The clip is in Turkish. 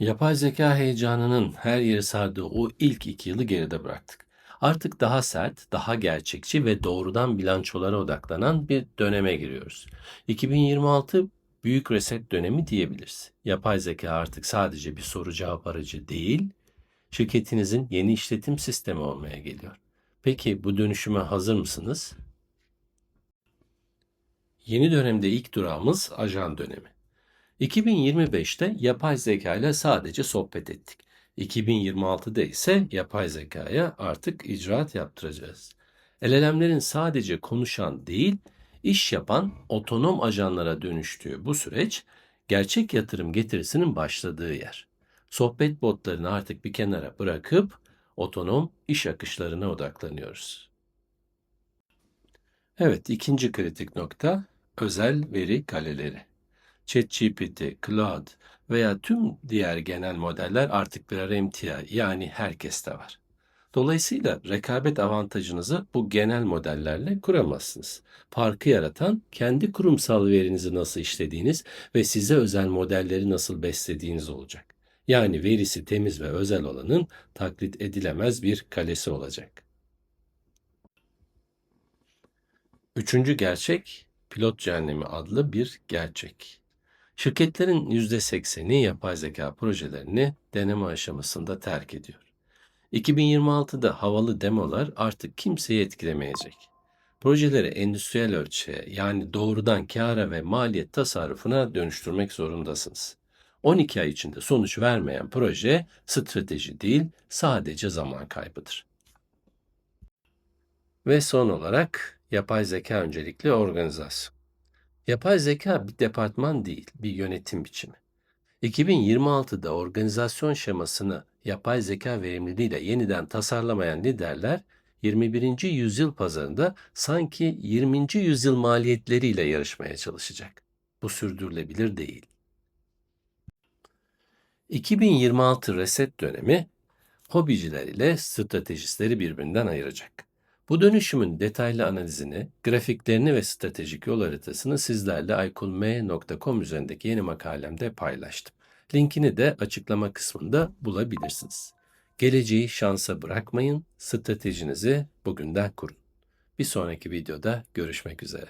Yapay zeka heyecanının her yeri sardığı o ilk iki yılı geride bıraktık. Artık daha sert, daha gerçekçi ve doğrudan bilançolara odaklanan bir döneme giriyoruz. 2026 büyük reset dönemi diyebiliriz. Yapay zeka artık sadece bir soru cevap aracı değil, şirketinizin yeni işletim sistemi olmaya geliyor. Peki bu dönüşüme hazır mısınız? Yeni dönemde ilk durağımız ajan dönemi. 2025'te yapay zeka ile sadece sohbet ettik. 2026'da ise yapay zekaya artık icraat yaptıracağız. LLM'lerin sadece konuşan değil, iş yapan otonom ajanlara dönüştüğü bu süreç, gerçek yatırım getirisinin başladığı yer. Sohbet botlarını artık bir kenara bırakıp otonom iş akışlarına odaklanıyoruz. Evet, ikinci kritik nokta özel veri kaleleri. ChatGPT, Claude veya tüm diğer genel modeller artık birer emtia yani herkeste var. Dolayısıyla rekabet avantajınızı bu genel modellerle kuramazsınız. Farkı yaratan kendi kurumsal verinizi nasıl işlediğiniz ve size özel modelleri nasıl beslediğiniz olacak. Yani verisi temiz ve özel olanın taklit edilemez bir kalesi olacak. Üçüncü gerçek, pilot cehennemi adlı bir gerçek. Şirketlerin %80'i yapay zeka projelerini deneme aşamasında terk ediyor. 2026'da havalı demolar artık kimseyi etkilemeyecek. Projeleri endüstriyel ölçüye yani doğrudan kâra ve maliyet tasarrufuna dönüştürmek zorundasınız. 12 ay içinde sonuç vermeyen proje strateji değil sadece zaman kaybıdır. Ve son olarak yapay zeka öncelikli organizasyon. Yapay zeka bir departman değil, bir yönetim biçimi. 2026'da organizasyon şemasını yapay zeka verimliliğiyle yeniden tasarlamayan liderler 21. yüzyıl pazarında sanki 20. yüzyıl maliyetleriyle yarışmaya çalışacak. Bu sürdürülebilir değil. 2026 reset dönemi hobiciler ile stratejistleri birbirinden ayıracak. Bu dönüşümün detaylı analizini, grafiklerini ve stratejik yol haritasını sizlerle aykulm.com üzerindeki yeni makalemde paylaştım. Linkini de açıklama kısmında bulabilirsiniz. Geleceği şansa bırakmayın, stratejinizi bugünden kurun. Bir sonraki videoda görüşmek üzere.